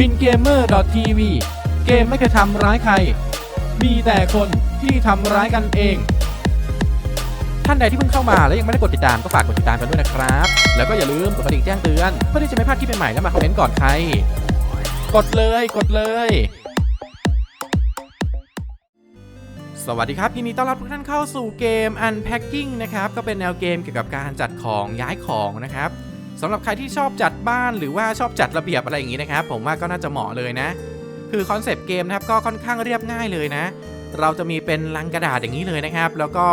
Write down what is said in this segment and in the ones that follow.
บินเกมเมอร์ TV เกมไม่เคยทำร้ายใคร มีแต่คนที่ทำร้ายกันเอง ท่านใดที่เพิ่งเข้ามาแล้วยังไม่ได้กดติดตามก็ฝากกดติดตามกันด้วยนะครับ แล้วก็อย่าลืมกดกระดิ่งแจ้งเตือนเพื่อที่จะไม่พลาดคลิปใหม่ๆและมาคอมเมนต์ก่อนใคร กดเลยกดเลย สวัสดีครับยินดีต้อนรับทุกท่านเข้าสู่เกม Unpacking นะครับก็เป็นแนวเกมเกี่ยวกับการจัดของย้ายของนะครับ สำหรับใครที่ชอบจัดบ้านหรือว่าชอบจัดระเบียบอะไรอย่างนี้นะครับ ผมว่าก็น่าจะเหมาะเลยนะ คือคอนเซปต์เกมนะครับก็ค่อนข้างเรียบง่ายเลยนะ เราจะมีเป็นลังกระดาษอย่างนี้เลยนะครับ แล้วก็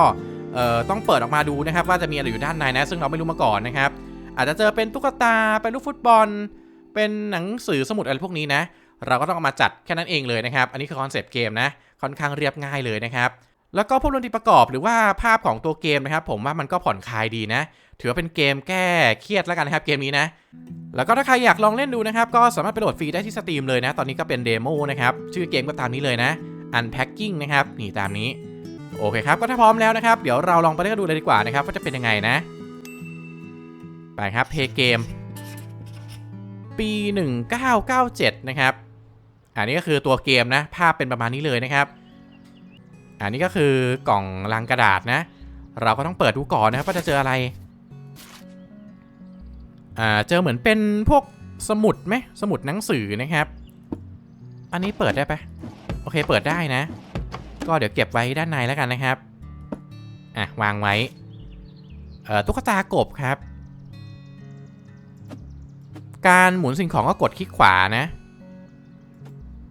ต้องเปิดออกมาดูนะครับ ว่าจะมีอะไรอยู่ด้านในนะ ซึ่งเราไม่รู้มาก่อนนะครับ อาจจะเจอเป็นตุ๊กตาเป็นลูกฟุตบอล เป็นหนังสือสมุดอะไรพวกนี้นะ เราก็ต้องเอามาจัดแค่นั้นเองเลยนะครับ อันนี้คือคอนเซปต์เกมนะค่อนข้างเรียบง่ายเลยนะครับ แล้วก็พวกดนตรีประกอบหรือว่าภาพของตัวเกมนะครับ ผมว่ามันก็ผ่อนคลายดีนะ ถือว่าเป็นเกมแก้เครียดแล้วกันนะครับเกมนี้นะ แล้วก็ถ้าใครอยากลองเล่นดูนะครับ ก็สามารถไปโหลดฟรีได้ที่สตรีมเลยนะ ตอนนี้ก็เป็นเดโมนะครับ ชื่อเกมก็ตามนี้เลยนะ Unpacking นะครับนี่ตามนี้ โอเคครับ ก็ถ้าพร้อมแล้วนะครับ เดี๋ยวเราลองไปเล่นกันดูเลยดีกว่านะครับว่าจะเป็นยังไงนะ ไปครับเพย์เกมปี 1997 นะครับ อันนี้ก็คือตัวเกมนะ ภาพเป็นประมาณนี้เลยนะครับ อันนี้ก็คือกล่องลังกระดาษนะ เราก็ต้องเปิดดูก่อนนะครับว่าจะเจออะไร อ่า เจอเหมือนเป็นพวกสมุดไหมสมุดหนังสือนะครับ อันนี้เปิดได้ปะโอเคเปิดได้นะ ก็เดี๋ยวเก็บไว้ด้านในแล้วกันนะครับ อะวางไว้ เอ่อตุ๊กตากบครับ การหมุนสิ่งของก็กดคลิกขวานะ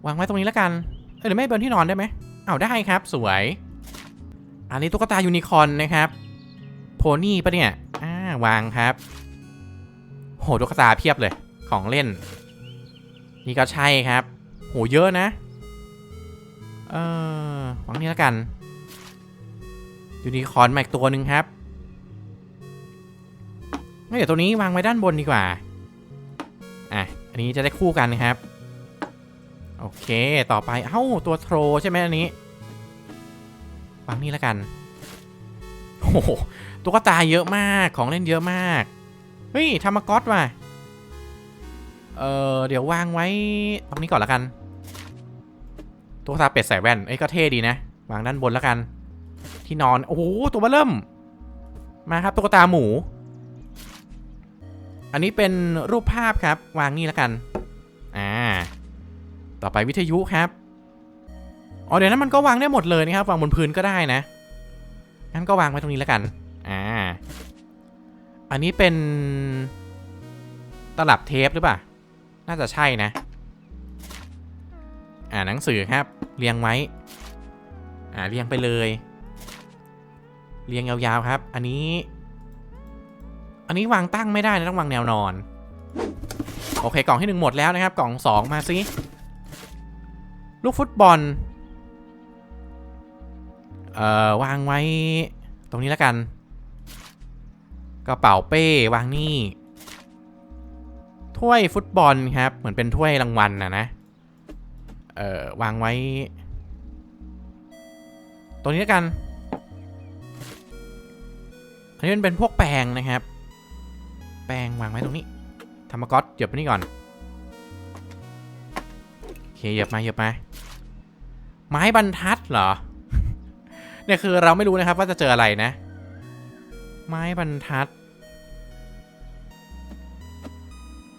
วางไว้ตรงนี้แล้วกัน เอ้ยหรือไม่บนที่นอนได้ไหม เอาได้ครับสวย อันนี้ตุ๊กตายูนิคอร์นนะครับ โพนี่ปะเนี่ย อ่าวางครับ โหตุ๊กตาเพียบเลยของเล่น นี่ก็ใช่ครับ โหเยอะนะ เออวางนี่แล้วกันยูนิคอร์นมาอีกตัวหนึ่งครับเดี๋ยวตัวนี้วางไว้ด้านบนดีกว่า อะ อันนี้จะได้คู่กันนะครับ โอเค ต่อไป เอ้า ตัวโทรใช่ไหมอันนี้ วางนี่แล้วกันโอ้โหตุ๊กตาเยอะมากของเล่นเยอะมากเฮ้ยทำมาก๊อตว่ะเออเดี๋ยววางไว้ตรงนี้ก่อนละกันตุ๊กตาเป็ดใส่แว่นเอ้ยก็เท่ดีนะวางด้านบนแล้วกัน ที่นอนโอ้โหตัวเบอเริ่ม มาครับตุ๊กตาหมู อันนี้เป็นรูปภาพครับวางนี่แล้วกันอ่าต่อไปวิทยุครับ อ๋อเดี๋ยวนั้นมันก็วางได้หมดเลยนะครับวางบนพื้นก็ได้นะงั้นก็วางไว้ตรงนี้แล้วกันอ่าอันนี้เป็นตลับเทปหรือเปล่า น่าจะใช่นะ อ่าหนังสือครับ เรียงไว้ อ่าเรียงไปเลย เรียงยาวๆครับ อันนี้ อันนี้วางตั้งไม่ได้นะต้องวางแนวนอน โอเคกล่องที่หนึ่งหมดแล้วนะครับ กล่องสองมาสิ ลูกฟุตบอล เอ่อวางไว้ ตรงนี้แล้วกัน กระเป๋าเป้วางนี่ ถ้วยฟุตบอลครับ เหมือนเป็นถ้วยรางวัลนะนะ เอ่อวางไว้ ตรงนี้แล้วกัน อันนี้มันเป็นพวกแปรงนะครับ แปรงวางไว้ตรงนี้ธรรมก๊อตเหยียบไปนี่ก่อนโอเคเหยียบมาเหยียบมาไม้บรรทัดเหรอ เนี่ยคือเราไม่รู้นะครับว่าจะเจออะไรนะ ไม้บรรทัด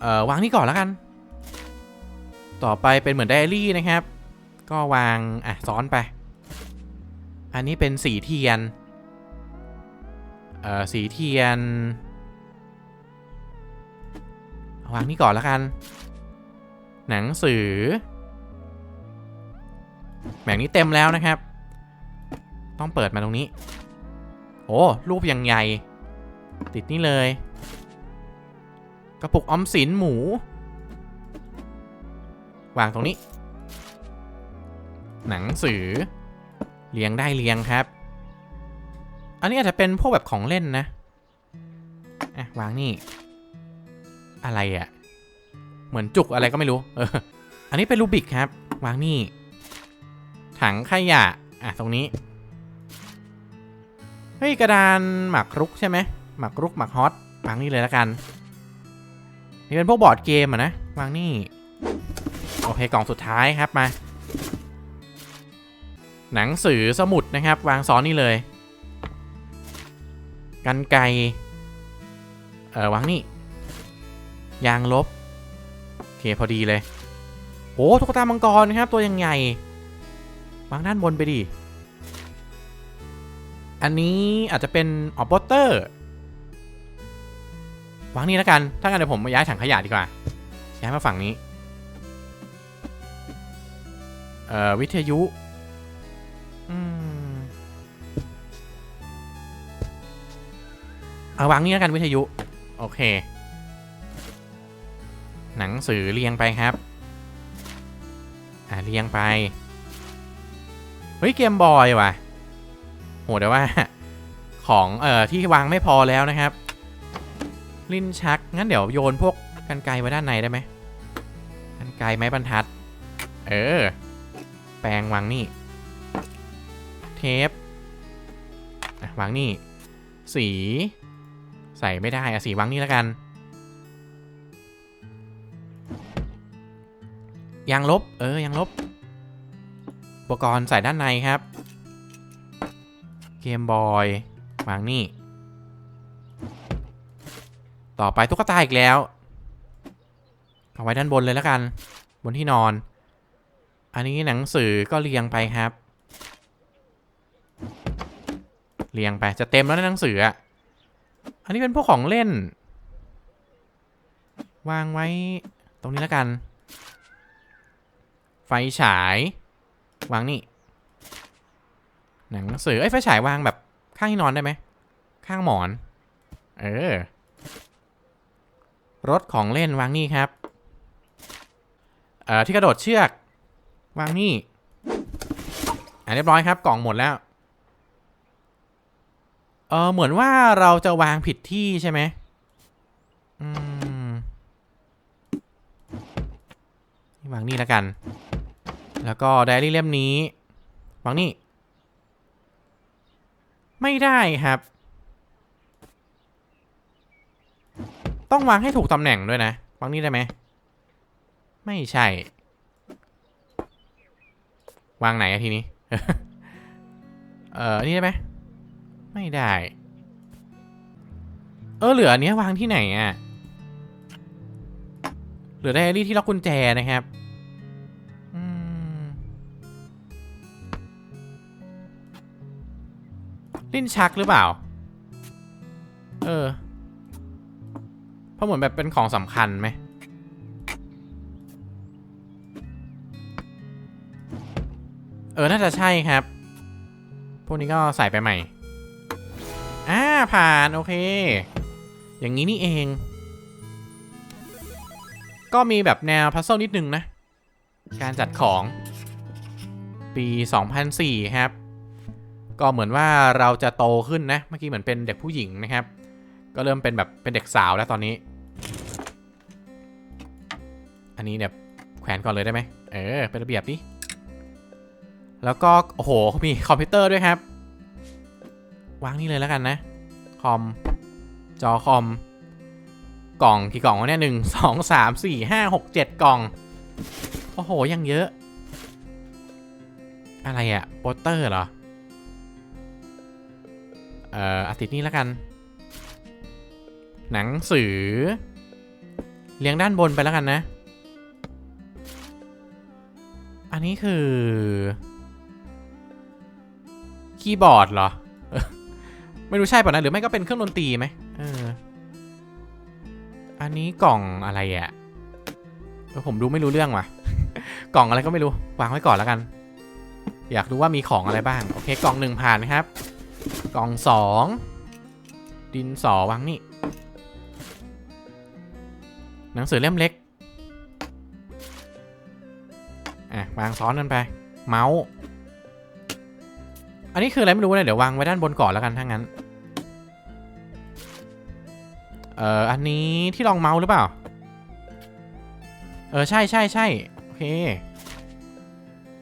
เอ่อวางนี่ก่อนแล้วกัน ต่อไปเป็นเหมือนไดอารี่นะครับ ก็วาง อะ ซ้อนไป อันนี้เป็นสีเทียน เอ่อ สีเทียน วางนี่ก่อนแล้วกัน หนังสือแหม่งนี้เต็มแล้วนะครับ ต้องเปิดมาตรงนี้ โอ้ รูปยังใหญ่ ติดนี่เลย กระปุกออมสินหมู วางตรงนี้ หนังสือเรียงได้เรียงครับ อันนี้อาจจะเป็นพวกแบบของเล่นนะอะวางนี่ อะไรอะ่ะ เหมือนจุกอะไรก็ไม่รู้ เออ อันนี้เป็นรูบิกครับ วางนี่ ถังขยะ อะ ตรงนี้ เฮ้ยกระดานหมากรุกใช่ไหมหมากรุกหมากฮอตวางนี่เลยแล้วกัน นี่เป็นพวกบอร์ดเกมอะนะวางนี่โอเคกล่องสุดท้ายครับมา หนังสือสมุดนะครับ วางซ้อนนี่เลย กันไกเออวางนี่ยางลบโอเคพอดีเลยโอ้ตุ๊กตามังกรครับตัวยังใหญ่วางด้านบนไปดิ อันนี้อาจจะเป็นออปเปอร์เตอร์วางนี่แล้วกัน ถ้างั้นเดี๋ยวผมย้ายถังขยะดีกว่า ย้ายมาฝั่งนี้ เอ่อ วิทยุอืมเอาวางนี่แล้วกันวิทยุ โอเค หนังสือเรียงไปครับ อ่าเรียงไป เฮ้ย เกมบอยว่ะ โหแต่ว่าของเอ่อที่วางไม่พอแล้วนะครับ ลิ้นชัก งั้นเดี๋ยวโยนพวกกันไกรไว้ด้านในได้ไหมกันไกรไม้บรรทัด เออ แปรงวางนี่ เทปวางนี่ สี ใส่ไม่ได้อะสีวางนี่แล้วกันยางลบ เออยางลบ อุปกรณ์ใส่ด้านในครับ เกมบอยวางนี่ ต่อไปตุ๊กตาอีกแล้วเอาไว้ด้านบนเลยแล้วกัน บนที่นอน อันนี้หนังสือก็เรียงไปครับ เรียงไปจะเต็มแล้วนะหนังสืออะอันนี้เป็นพวกของเล่น วางไว้ตรงนี้แล้วกัน ไฟฉาย วางนี่ หนังสือเอ้ยไฟฉายวางแบบข้างที่นอนได้ไหม ข้างหมอน เออ รถของเล่นวางนี่ครับ เอ่อ ที่กระโดดเชือก วางนี่อะเรียบร้อยครับ กล่องหมดแล้ว เออเหมือนว่าเราจะวางผิดที่ใช่ไหมอืมวางนี่แล้วกัน แล้วก็ไดอารี่เล่มนี้ วางนี่ ไม่ได้ครับ ต้องวางให้ถูกตำแหน่งด้วยนะ วางนี่ได้ไหม ไม่ใช่ วางไหนอะทีนี้ เออนี่ได้ไหม ไม่ได้ เออเหลืออันเนี้ยวางที่ไหนอะ่ะ เหลือไดอารี่ที่ล็อกกุญแจนะครับ ลิ้นชักหรือเปล่า เออ เพราะเหมือนแบบเป็นของสำคัญไหม เออ น่าจะใช่ครับ พวกนี้ก็ใส่ไปใหม่ อ่า ผ่าน โอเค อย่างนี้นี่เอง ก็มีแบบแนวพัซเซิลนิดนึงนะ การจัดของ ปี 2004 ครับ ก็เหมือนว่าเราจะโตขึ้นนะ เมื่อกี้เหมือนเป็นเด็กผู้หญิงนะครับ ก็เริ่มเป็นแบบเป็นเด็กสาวแล้วตอนนี้ อันนี้เนี่ยแขวนก่อนเลยได้ไหมเออ เป็นระเบียบดิแล้วก็โอ้โหมีคอมพิวเตอร์ด้วยครับ วางนี่เลยแล้วกันนะ คอม จอคอม กล่องกี่กล่องวะเนี่ยหนึ่งสองสามสี่ห้าหกเจ็ดกล่อง โอ้โห ยังเยอะ อะไรอะโปสเตอร์เหรอ เอ่ออาทิตย์นี้แล้วกัน หนังสือเรียงด้านบนไปแล้วกันนะ อันนี้คือ คีย์บอร์ดเหรอ ไม่รู้ใช่ป่ะนะ หรือไม่ก็เป็นเครื่องดนตรีไหมเออ อันนี้กล่องอะไรอะ่ะผมดูไม่รู้เรื่องว่ะ กล่องอะไรก็ไม่รู้ วางไว้ก่อนแล้วกัน อยากรู้ว่ามีของอะไรบ้าง โอเค กล่องหนึ่งผ่านครับ กล่องสองดินสอวางนี่ หนังสือเล่มเล็ก อะ วางซ้อนกันไป เมาส์ อันนี้คืออะไรไม่รู้นะเดี๋ยววางไว้ด้านบนก่อนแล้วกันถ้างั้น เอ่อ อันนี้ที่รองเมาส์หรือเปล่า เออ ใช่ใช่ใช่โอเค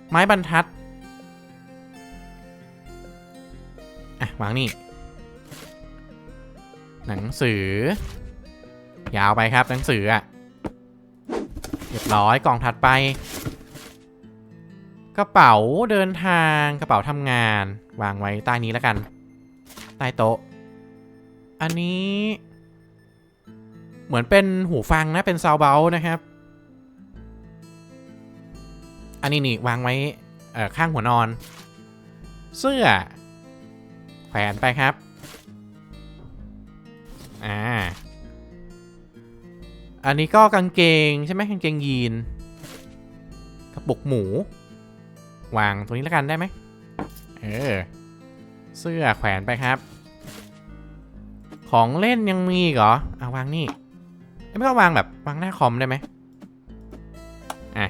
ไม้บรรทัด อะวางนี่ หนังสือ ยาวไปครับหนังสืออะเรียบร้อยกล่องถัดไป กระเป๋าเดินทางกระเป๋าทำงาน วางไว้ใต้นี้แล้วกัน ใต้โต๊ะ อันนี้ เหมือนเป็นหูฟังนะเป็นซาวเบลนะครับ อันนี้นี่วางไว้ข้างหัวนอน เสื้อ แขวนไปครับ อ่า อันนี้ก็กางเกงใช่ไหมกางเกงยีนกระปุกหมู วางตรงนี้แล้วกันได้ไหมเออ เสื้อแขวนไปครับ ของเล่นยังมีเหรอเอาวางนี่ ไม่ต้องวางแบบวางหน้าคอมได้ไหมอะ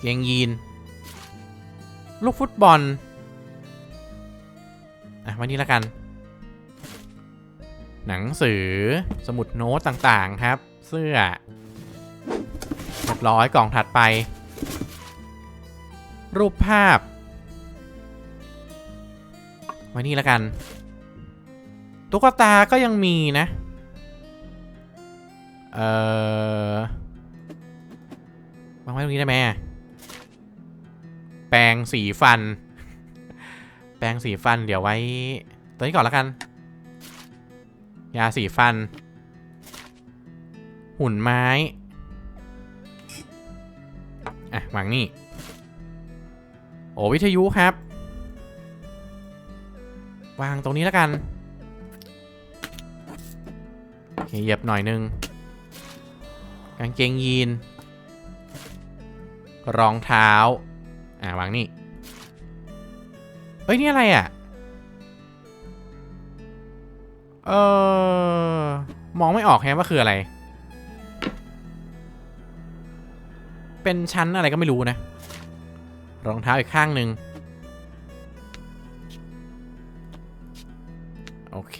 เกงยีน ลูกฟุตบอล อะวันนี้แล้วกัน หนังสือสมุดโน้ตต่างๆครับ เสื้อเรียบร้อยกล่องถัดไป รูปภาพไว้นี่แล้วกัน ตุ๊กตาก็ยังมีนะ เอ่อวางไว้ตรงนี้ได้ไหมแปรงสีฟัน ปรงสีฟันเดี๋ยวไว้ ตัวนี้ก่อนแล้วกัน ยาสีฟัน หุ่นไม้ อะวางนี่ โอ้วิทยุครับ วางตรงนี้แล้วกันเคเหยียบหน่อยนึง กางเกงยีน รองเท้า อ่าวางนี่ ฮ้ย นี่อะไรอะ เออมองไม่ออกแฮะว่าคืออะไร เป็นชั้นอะไรก็ไม่รู้นะ รองเท้าอีกข้างหนึ่งโอเค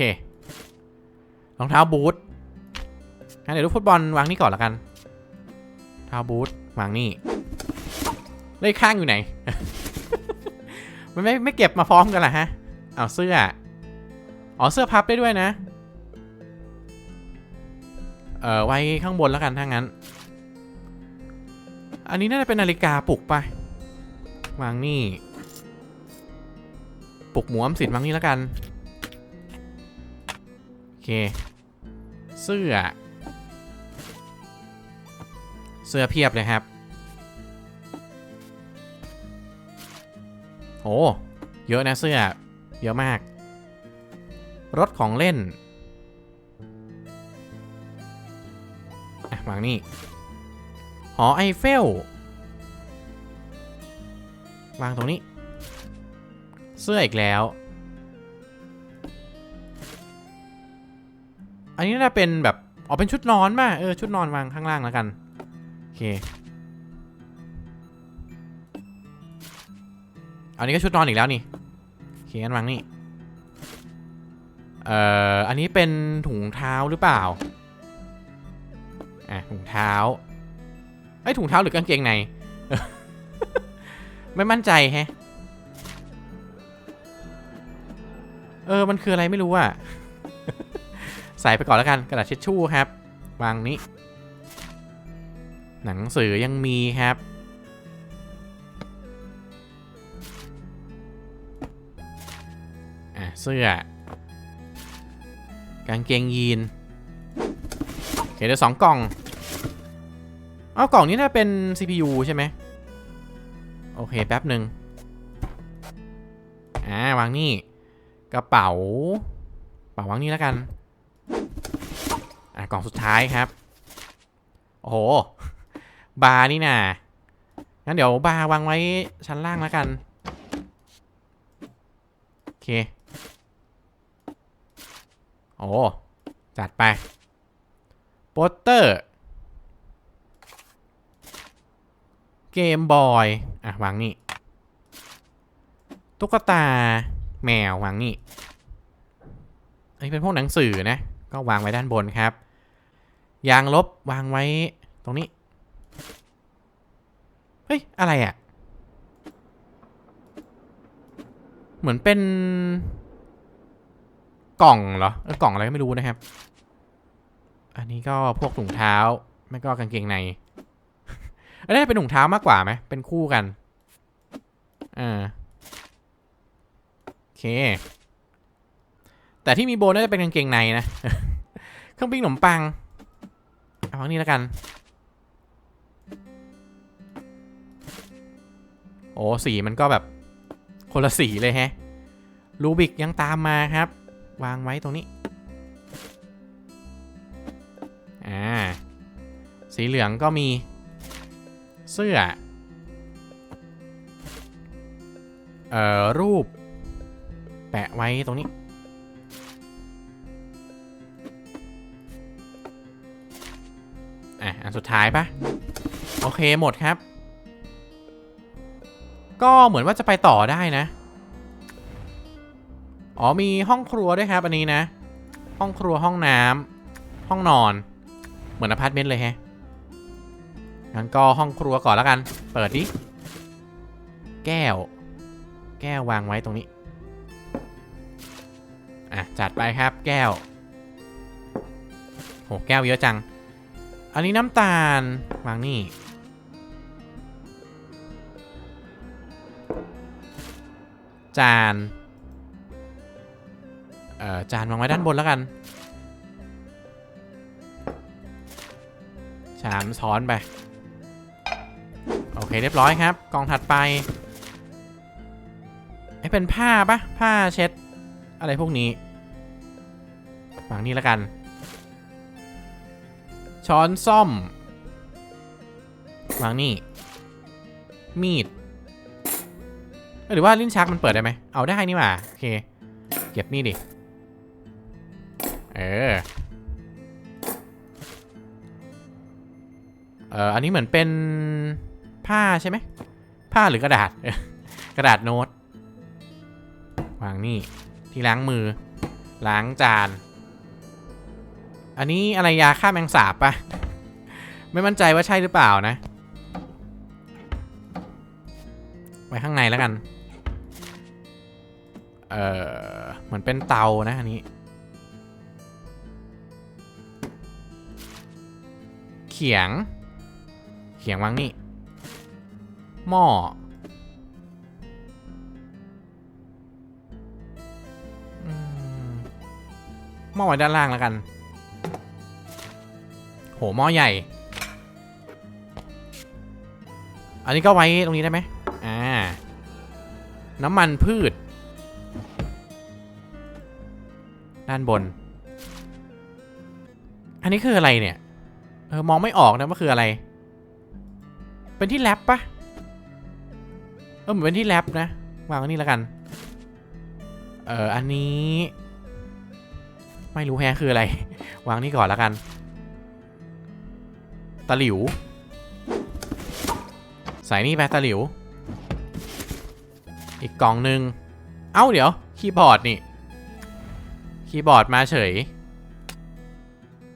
รองเท้าบูทงั้นเดี๋ยวลูกฟุตบอลวางนี่ก่อนละกันเท้าบูทวางนี่เลขข้างอยู่ไหน มันไม่ไม่เก็บมาพร้อมกันล่ะฮะ เอาเสื้อ อ๋อเสื้อพับได้ด้วยนะ เอ่อไว้ข้างบนแล้วกันถ้างั้น อันนี้น่าจะเป็นนาฬิกาปลุกปะวางนี่ ปลุกหมวอมสินวางนี่แล้วกัน โอเค เสื้อ เสื้อเพียบเลยครับ โอ้เยอะนะเสื้อ เยอะมาก รถของเล่นวางนี่ หอไอเฟล วางตรงนี้ เสื้ออีกแล้ว อันนี้น่าจะเป็นแบบ อ๋อ เป็นชุดนอนป่ะ เออ ชุดนอนวางข้างล่างแล้วกัน โอเค อันนี้ก็ชุดนอนอีกแล้วนี่เคงั้นวางนี่ เอ่อ อันนี้เป็นถุงเท้าหรือเปล่า อะถุงเท้าไอ้ถุงเท้าหรือกางเกงใน ไม่มั่นใจแฮะ เออ มันคืออะไรไม่รู้อะใส่ไปก่อนแล้วกัน กระดาษเช็ดชู่ครับ วางนี้ หนังสือยังมีครับ เสื้อกางเกงยีนโอเคเดี๋ยวสองกล่องเอากล่องนี้น่าเป็น CPU ใช่ไหมโอเคแป๊บหนึ่งอ่าวางนี่กระเป๋าเป๋าวางนี่แล้วกันอะกล่องสุดท้ายครับ โอ้โห บาร์นี่น่ะงั้นเดี๋ยวบาร์วางไว้ชั้นล่างแล้วกัน โอเค โอ้จัดไปโปสเตอร์ เกมบอย อะ วางนี่ ตุ๊กตาแมว วางนี่อันนี้เป็นพวกหนังสือนะ ก็วางไว้ด้านบนครับ ยางลบวางไว้ตรงนี้ เฮ้ย อะไรอะ่ะ เหมือนเป็น กล่องเหรอกล่องอะไรก็ไม่รู้นะครับ อันนี้ก็พวกถุงเท้า ไม่ก็กางเกงในอ้ยน่าจะเป็นถุงเท้ามากกว่าไหมเป็นคู่กันอ่าโอเค แต่ที่มีโบน่าจะเป็นกางเกงในนะ เครื่องปิ้งขนมปังเอาอันนี้แล้วกัน โอ้สีมันก็แบบคนละสีเลยแฮะ รูบิกยังตามมาครับ วางไว้ตรงนี้ อ่า สีเหลืองก็มีเสื้อ เอ่อ รูป แปะไว้ตรงนี้ อะ อันสุดท้ายปะโอเคหมดครับ ก็เหมือนว่าจะไปต่อได้นะ อ๋อมีห้องครัวด้วยครับอันนี้นะ ห้องครัวห้องน้ำห้องนอน เหมือนอพาร์ตเมนต์เลยแฮะงั้นก็ห้องครัวก่อนแล้วกัน เปิดดิแก้ว แก้ววางไว้ตรงนี้อะจัดไปครับแก้วโหแก้วเยอะจัง อันนี้น้ำตาลวางนี่จาน จานวางไว้ด้านบนแล้วกัน ชามช้อนไป โอเคเรียบร้อยครับ กล่องถัดไปไอ้เป็นผ้าปะผ้าเช็ด อะไรพวกนี้วางนี่แล้วกัน ช้อนซ่อมวางนี่ มีด หรือว่าลิ้นชักมันเปิดได้ไหม เอาได้นี่หว่า โอเค เก็บนี่ดิ เออเอออันนี้เหมือนเป็นผ้าใช่ไหมผ้าหรือกระดาษกระดาษโน้ตวางนี่ที่ล้างมือ ล้างจาน อันนี้อะไรยาฆ่าแมงสาบปะไม่มั่นใจว่าใช่หรือเปล่านะไว้ข้างในแล้วกัน เออเหมือนเป็นเตานะอันนี้ ขียง เขียงวางนี่ หม้อ หม้อไว้ด้านล่างแล้วกัน โห หม้อใหญ่ อันนี้ก็ไว้ตรงนี้ได้ไหมอ่า น้ำมันพืช ด้านบน อันนี้คืออะไรเนี่ย เออมองไม่ออกนะว่าคืออะไร เป็นที่แรปปะเออเหมือนเป็นที่แรปนะ วางนี่แล้วกัน เอออันนี้ ไม่รู้แฮะคืออะไร วางนี่ก่อนแล้วกันตะหลิว ใส่นี่ไปตะหลิว อีกกล่องหนึ่งเอ้าเดี๋ยว คีย์บอร์ดนี่ คีย์บอร์ดมาเฉย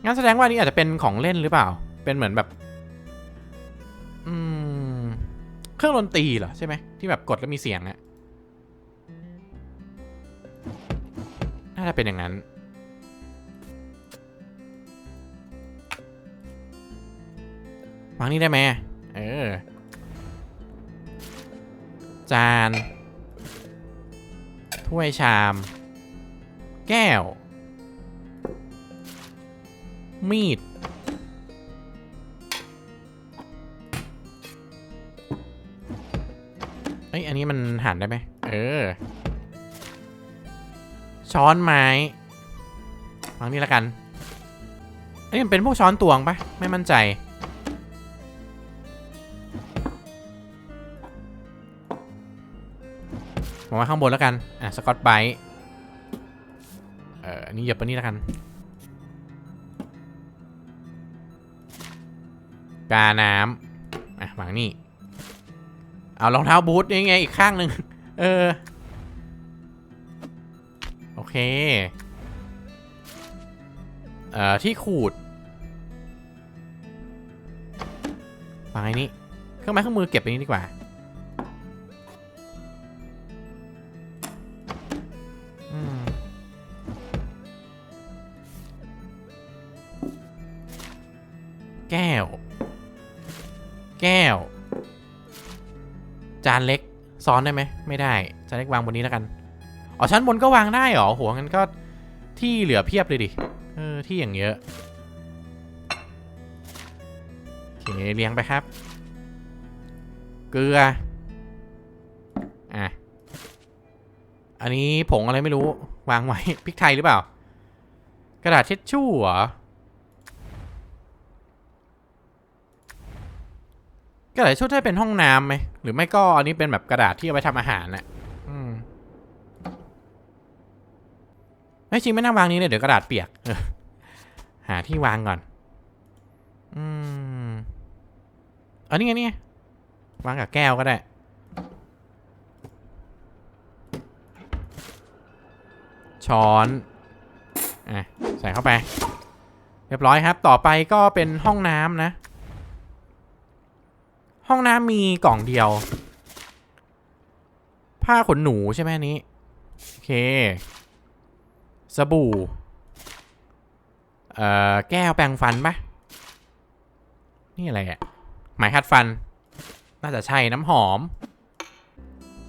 งั้นแสดงว่านี้อาจจะเป็นของเล่นหรือเปล่า เป็นเหมือนแบบ อืม เครื่องดนตรีเหรอใช่ไหมที่แบบกดแล้วมีเสียงอะน่าจะเป็นอย่างนั้น วางนี่ได้ไหมเออ จาน ถ้วยชาม แก้ว มีด เอ้ย อันนี้มันหั่นได้ไหม เออ ช้อนไม้วางนี่ละกัน อันนี้มันเป็นพวกช้อนตวงปะไม่มั่นใจวางไว้ข้างบนแล้วกัน อะ สกอตไบรท์เอออันนี้หยียบไปนี่แล้วกัน กาน้ำอะวางนี่ เอารองเท้าบูทนี่ไงอีกข้างหนึ่งเออ โอเค เอ่อ ที่ขูดวางไอ้นี่ เครื่องไม้เครื่องมือเก็บไปนี้ดีกว่าานเล็กซ้อนได้ไหมไม่ได้จานเล็กวางบนนี้แล้วกันอ๋อชั้นบนก็วางได้เหรอโหงั้นก็ที่เหลือเพียบเลยดิเออที่อย่างเยอะโอเคเลี้ยงไปครับ เกลืออะอันนี้ผงอะไรไม่รู้วางไว้พริกไทยหรือเปล่า กระดาษเช็ดชู่เหรอกระดาษเช็ดชู่ได้เป็นห้องน้ำไหม รือไม่ก็อันนี้เป็นแบบกระดาษที่เอาไว้ทำอาหารน่ะอืมไม่จริงไม่น่าวางนี้เลยเดี๋ยวกระดาษเปียก หาที่วางก่อน อืมอันนี้ไงนี่วางกับแก้วก็ได้ช้อนอะใส่เข้าไป เรียบร้อยครับ ต่อไปก็เป็นห้องน้ำนะ ห้องน้ำมีกล่องเดียว ผ้าขนหนูใช่ไหมนี้ โอเค สบู่ เอ่อ แก้วแปรงฟันปะนี่อะไรอะ่ะไหมายขัดฟัน น่าจะใช่น้ำหอม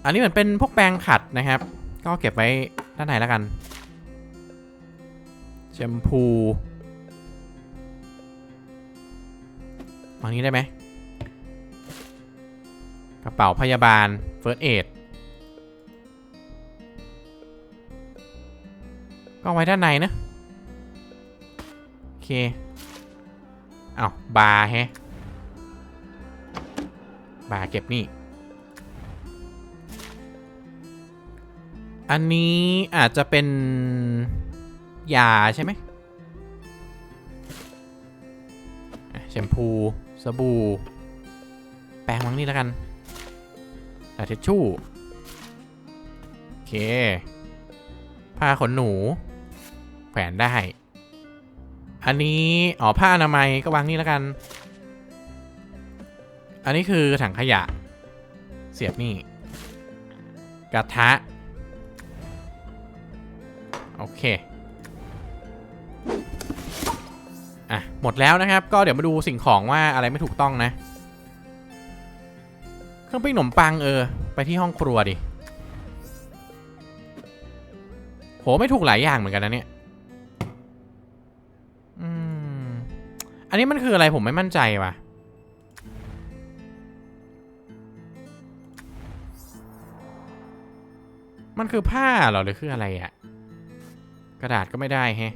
อันนี้เหมือนเป็นพวกแปรงขัดนะครับ ก็เก็บไว้ด้านในแล้วกันแชมพูวางนี้ได้ไหม กระเป๋าพยาบาลเฟิร์สเอดก็ไว้ด้านในนะ โอเค เอา้าบาร์แฮะ บาร์เก็บนี่ อันนี้อาจจะเป็นยาใช่ไหมแชมพู สบู่ แปรงวางนี่แล้วกัน ทิชชู่ โอเค ผ้าขนหนู แขวนได้ อันนี้อ๋อผ้าอนามัยก็วางนี่แล้วกัน อันนี้คือถังขยะ เสียบนี่ กระทะ โอเคอะหมดแล้วนะครับ ก็เดี๋ยวมาดูสิ่งของว่าอะไรไม่ถูกต้องนะ รื่องปิ้งขนมปังเออ ไปที่ห้องครัวดิ โหไม่ถูกหลายอย่างเหมือนกันนะเนี่ยอืมอันนี้มันคืออะไรผมไม่มั่นใจว่ะ มันคือผ้าเหรอหรือคืออะไรอะกระดาษก็ไม่ได้แฮะ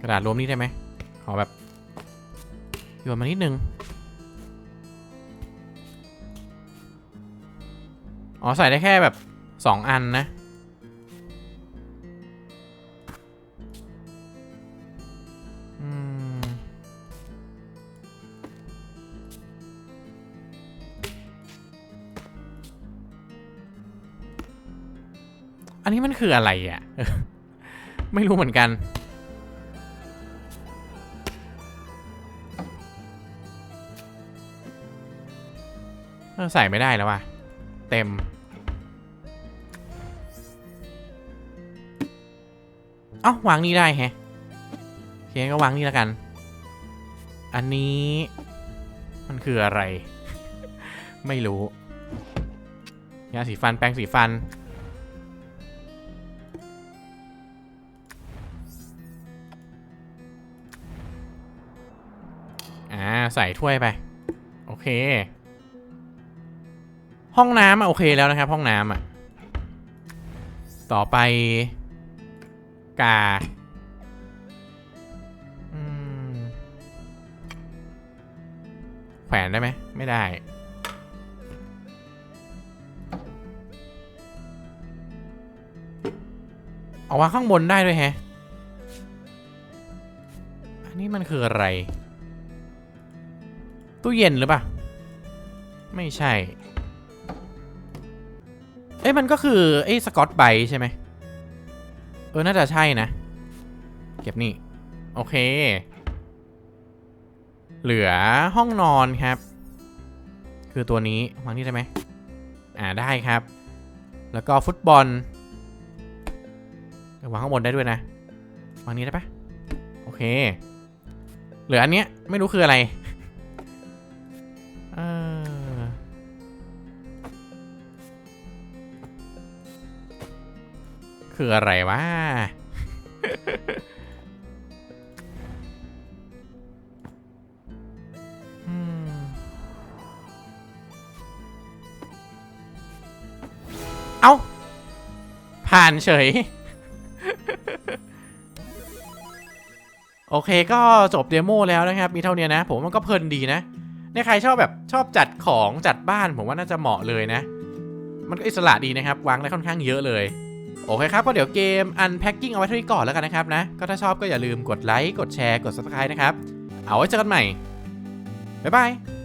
กระดาษรวมนี้ได้ไหมขอแบบโยนมานิดนึง อ๋อ ใส่ได้แค่แบบสองอันนะ อันนี้มันคืออะไรอะ ไม่รู้เหมือนกันใส่ไม่ได้แล้วว่ะ เต็ม เอ้าวางนี่ได้แฮะเคก็วางนี่แล้วกัน อันนี้มันคืออะไร ไม่รู้ยาสีฟันแปรงสีฟัน อ่า ใส่ถ้วยไป โอเค ห้องน้ำอะโอเคแล้วนะครับ ห้องน้ำอะ ต่อไป กาแขวนได้ไหมไม่ได้ เอาวางข้างบนได้ด้วยแฮะ อันนี้มันคืออะไร ตู้เย็นหรือเปล่า ไม่ใช่ อ้ยมันก็คือไอ้สกอตไบใช่ไหมเออ น่าจะใช่นะ เก็บนี่ โอเค เหลือห้องนอนครับ คือตัวนี้วางนี่ได้ไหมอ่าได้ครับ แล้วก็ฟุตบอลววางข้างบนได้ด้วยนะวางนี้ได้ปะโอเค เหลืออันเนี้ยไม่รู้คืออะไร คืออะไรวะ เอาผ่านเฉย โอเคก็จบเดโมแล้วนะครับ มีเท่านี้นะ ผมมันก็เพลินดีนะเนี่ยใครชอบแบบชอบจัดของจัดบ้านผมว่าน่าจะเหมาะเลยนะ มันก็อิสระดีนะครับ วางได้ค่อนข้างเยอะเลย โอเคครับ ก็เดี๋ยวเกม Unpacking เอาไว้เท่านี้ก่อนแล้วกันนะครับนะ ก็ถ้าชอบก็อย่าลืมกดไลค์ กดแชร์ กด Subscribe นะครับ เอาไว้เจอกันใหม่ บ๊ายบาย